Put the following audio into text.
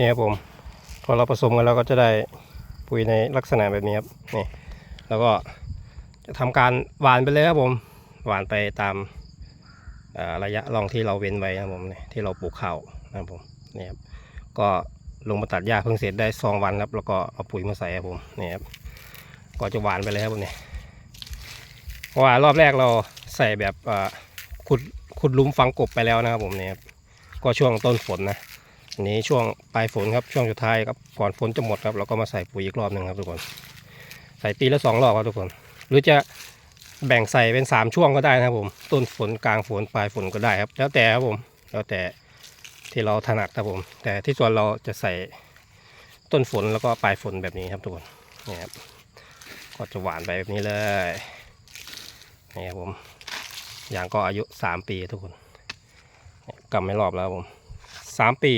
นี่ครับผมพอเราผสมกันแล้วก็จะได้ปุ๋ยในลักษณะแบบนี้ครับนี่แล้วก็จะทำการหวานไปเลยครับผมหวานไปตามระยะรองที่เราเว้นไว้นะครับผมที่เราปลูกข้าวนะครับผมนี่ครับก็ลงมาตัดหญ้าเพิ่งเสร็จได้สองวันครับแล้วก็เอาปุ๋ยมาใส่ครับผมนี่ครับก็จะหวานไปเลยครับผมนี่เพราะว่ารอบแรกเราใส่แบบขุดขุดลุมฝังกบไปแล้วนะครับผมนี่ครับก็ช่วงต้นฝนนะ นนี้ช่วงปลายฝนครับช่วงสุดท้ายครับก่อนฝนจะหมดครับเราก็มาใส่ปุ๋ยอีกรอบหนึ่งครับทุกคน ใส่ปีละสองรอบครับทุกคน หรือจะแบ่งใส่เป็นสามช่วงก็ได้นะครับผม ต้นฝนกลางฝนปลายฝนก็ได้ครับ แล้วแต่ครับผมแล้วแต่ที่เราถนัดครับผม แต่ที่ส่วนเราจะใส่ต้นฝนแล้วก็ปลายฝนแบบนี้ครับทุกคนนี่ครับก็จะหวานไปแบบนี้เลยนี่ครับผมอย่างก็อายุสามปีทุกคนกำไม่รอบแล้วครับผมสามปี